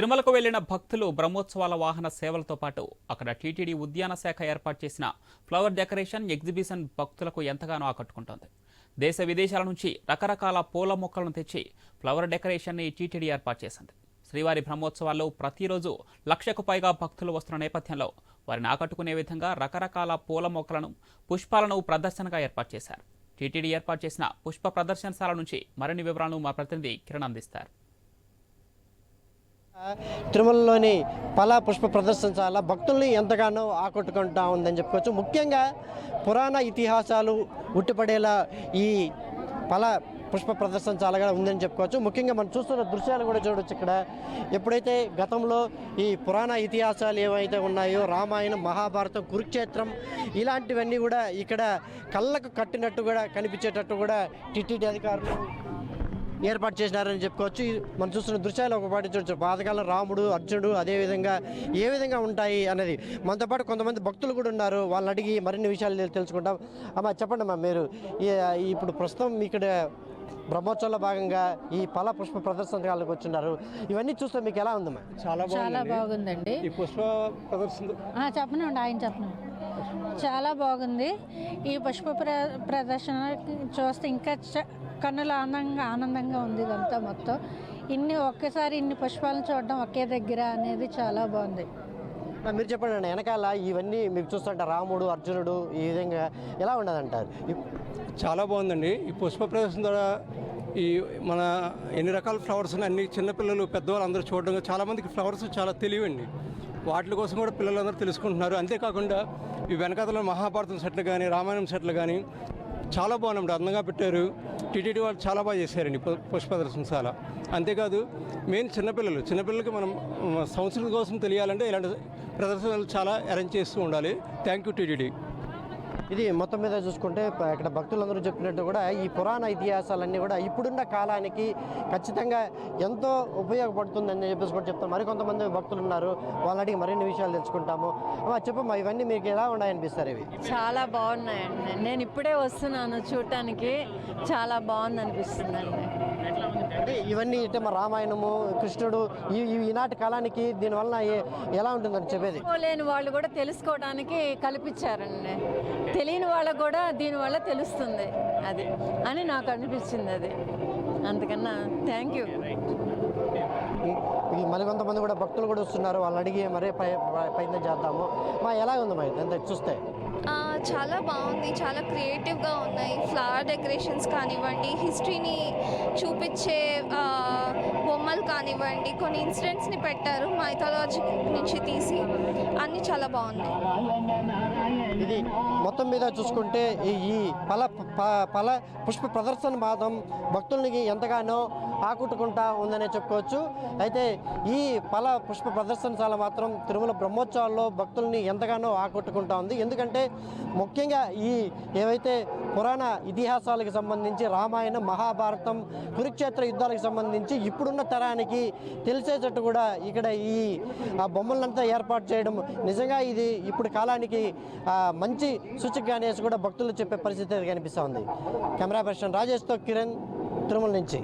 తిరుమలకు వెళ్ళిన భక్తులు బ్రహ్మోత్సవాల వాహన సేవలతో పాటు అక్కడ టీటీడీ ఉద్యాన శాఖ ఏర్పాటు చేసిన ఫ్లవర్ డెకరేషన్ ఎగ్జిబిషన్ భక్తులకు ఎంతగానో ఆకట్టుకుంటోంది. దేశ విదేశాల నుంచి రకరకాల పూల మొక్కలను తెచ్చి ఫ్లవర్ డెకరేషన్ని టీటీడీ ఏర్పాటు చేసింది. శ్రీవారి బ్రహ్మోత్సవాల్లో ప్రతిరోజు లక్షకు పైగా భక్తులు వస్తున్న నేపథ్యంలో వారిని ఆకట్టుకునే విధంగా రకరకాల పూల మొక్కలను పుష్పాలను ప్రదర్శనగా ఏర్పాటు చేశారు. టీటీడీ ఏర్పాటు చేసిన పుష్ప ప్రదర్శనశాల నుంచి మరిన్ని వివరాలను మా ప్రతినిధి కిరణ్ అందిస్తారు. తిరుమలలోని పలా పుష్ప ప్రదర్శనశాల భక్తుల్ని ఎంతగానో ఆకట్టుకుంటా ఉందని చెప్పుకోవచ్చు. ముఖ్యంగా పురాణ ఇతిహాసాలు ఉట్టిపడేలా ఈ పల పుష్ప ప్రదర్శనశాలగా ఉందని చెప్పుకోవచ్చు. ముఖ్యంగా మనం చూస్తున్న దృశ్యాలు కూడా చూడొచ్చు ఇక్కడ. ఎప్పుడైతే గతంలో ఈ పురాణ ఇతిహాసాలు ఏవైతే ఉన్నాయో రామాయణం మహాభారతం కురుక్షేత్రం ఇలాంటివన్నీ కూడా ఇక్కడ కళ్ళకు కట్టినట్టు కూడా కనిపించేటట్టు కూడా టిటిడి అధికారులు ఏర్పాటు చేసినారని చెప్పుకోవచ్చు. మనం చూస్తున్న దృశ్యాలు ఒక పాటి చూడొచ్చు. పాతకాలం రాముడు అర్జునుడు అదేవిధంగా ఏ విధంగా ఉంటాయి అనేది మనతో పాటు కొంతమంది భక్తులు కూడా ఉన్నారు. వాళ్ళని అడిగి మరిన్ని విషయాలు తెలు- తెలుసుకుంటాం. అమ్మా చెప్పండి అమ్మా మీరు ఈ- ఇప్పుడు ప్రస్తుతం ఇక్కడ బ్రహ్మోత్సవంలో భాగంగా ఈ పల పుష్ప ప్రదర్శనకాలకు వచ్చినారు. ఇవన్నీ చూస్తే మీకు ఎలా ఉందమ్మా? చాలా చాలా బాగుందండి. ఈ పుష్ప ప్రదర్శన చెప్పనండి ఆయన చెప్పను చాలా బాగుంది. ఈ పుష్ప ప్ర ప్రదర్శన చూస్తే ఇంకా చ- కన్నుల ఆనందంగా ఆనందంగా ఉంది ఇదంతా మొత్తం. ఇన్ని ఒక్కసారి ఇన్ని పుష్పాలను చూడడం ఒకే దగ్గర అనేది చాలా బాగుంది. మీరు చెప్పండి అండి వెనకాల ఇవన్నీ మీకు చూస్తుంటే రాముడు అర్జునుడు ఈ విధంగా ఎలా ఉండదంటారు? చాలా బాగుందండి. ఈ పుష్ప ప్రదర్శన ద్వారా ఈ మన ఎన్ని రకాల ఫ్లవర్స్ అన్ని చిన్నపిల్లలు పెద్దవాళ్ళు అందరూ చూడడం చాలామందికి ఫ్లవర్స్ చాలా తెలివండి. వాటి కోసం కూడా పిల్లలందరూ తెలుసుకుంటున్నారు. అంతేకాకుండా ఈ వెనకాతలో మహాభారతం సెట్లు కానీ రామాయణం సెట్లు కానీ చాలా బాగున్నాయి అందంగా పెట్టారు. టీటీడీ వాళ్ళు చాలా బాగా చేశారండి పు- పుష్ప ప్రదర్శనశాల అంతేకాదు మెయిన్ చిన్నపిల్లలు చిన్నపిల్లలకి మనం సంస్కృతి కోసం తెలియాలంటే ఇలాంటి ప్రదర్శనలు చాలా అరేంజ్ చేస్తూ ఉండాలి. Thank you TTD. ఇది మొత్తం మీద చూసుకుంటే ఇక్కడ భక్తులందరూ చెప్పినట్టు కూడా ఈ పురాణ ఇతిహాసాలన్నీ కూడా ఇప్పుడున్న కాలానికి ఖచ్చితంగా ఎంతో ఉపయోగపడుతుందని చెప్పేసి కూడా చెప్తారు. మరికొంతమంది భక్తులు ఉన్నారు. అడిగి మరిన్ని విషయాలు తెలుసుకుంటాము. చెప్పమ్మా ఇవన్నీ మీకు ఎలా ఉన్నాయనిపిస్తారు ఇవి చాలా బాగున్నాయండి. నేను ఇప్పుడే వస్తున్నాను చూడటానికి. చాలా బాగుంది అనిపిస్తుందండి అంటే ఇవన్నీ అంటే మా రామాయణము కృష్ణుడు ఈ ఈనాటి కాలానికి దీనివల్ల ఎలా ఉంటుందని చెప్పేది? లేని వాళ్ళు కూడా తెలుసుకోవడానికి కల్పించారండి. తెలియని వాళ్ళకు కూడా దీనివల్ల తెలుస్తుంది అది అని నాకు అనిపించింది అది. అందుకన్నా థ్యాంక్ యూ ఈ మరికొంతమంది కూడా భక్తులు కూడా వస్తున్నారు వాళ్ళని అడిగి మరే ప్రయ- ప్రయత్నం చేద్దాము. మా ఎలా ఉంది మరి? ఎంత చూస్తే? ఆ, చాలా బాగుంది చాలా క్రియేటివ్గా ఉన్నాయి. ఫ్లవర్ డెకరేషన్స్ కానివ్వండి హిస్టరీని చూపించే ఆ, బొమ్మలు కానివ్వండి కొన్ని ఇన్సిడెంట్స్ని పెట్టారు మైథాలజీ నుంచి తీసి. అన్నీ చాలా బాగున్నాయి. ఇది మొత్తం మీద చూసుకుంటే ఈ- ఈ పల ప- పల పుష్ప ప్రదర్శన మాత్రం భక్తులకి ఎంతగానో ఆకట్టుకుంటా ఉందనే చెప్పుకోవచ్చు. అయితే ఈ పల పుష్ప ప్రదర్శనశాల మాత్రం తిరుమల బ్రహ్మోత్సవాల్లో భక్తుల్ని ఎంతగానో ఆకట్టుకుంటా ఉంది. ఎందుకంటే ముఖ్యంగా ఈ ఏవైతే పురాణ ఇతిహాసాలకు సంబంధించి రామాయణం మహాభారతం కురుక్షేత్ర యుద్ధాలకు సంబంధించి ఇప్పుడున్న తరానికి తెలిసేటట్టు కూడా ఇక్కడ ఈ బొమ్మలంతా ఏర్పాటు చేయడం నిజంగా ఇది ఇప్పుడు కాలానికి మంచి సూచిక అనేసి కూడా భక్తులు చెప్పే పరిస్థితి కనిపిస్తోంది కెమెరా పర్సన్ రాజేష్తో కిరణ్ తిరుమల నుంచి